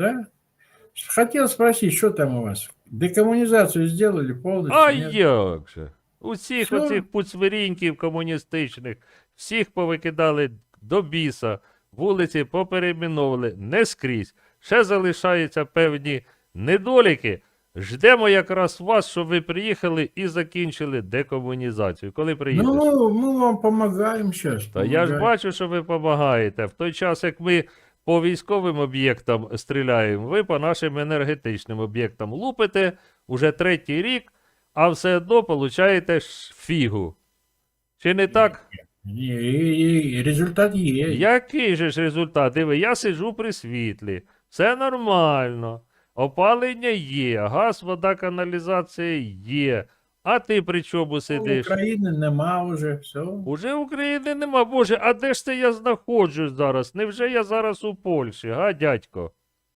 Да? Хотел спросить, что там у вас? Декоммунизацию сделали полностью? А нет? як же? Усіх Що? оцих пуцверіньків комуністичних, всіх повикидали до біса, вулиці поперейменовували не скрізь. Ще залишаються певні недоліки. Ждемо якраз вас, щоб ви приїхали і закінчили декомунізацію. Коли приїдете? Ну, мы вам помогаем сейчас. Та я ж бачу, що ви допомагаєте. В той час, як ми по військовим об'єктам стріляємо, ви по нашим енергетичним об'єктам лупите уже третій рік, а все одно получаєте фігу. Чи не так? результат есть. Який же ж результат? Диви, я сиджу при світлі, все нормально. Опалення є, газ, вода, каналізація є. А ти при чому сидиш? України нема вже, все. Уже України нема. Боже, а де ж це я знаходжусь зараз? Невже я зараз у Польщі, га, дядько?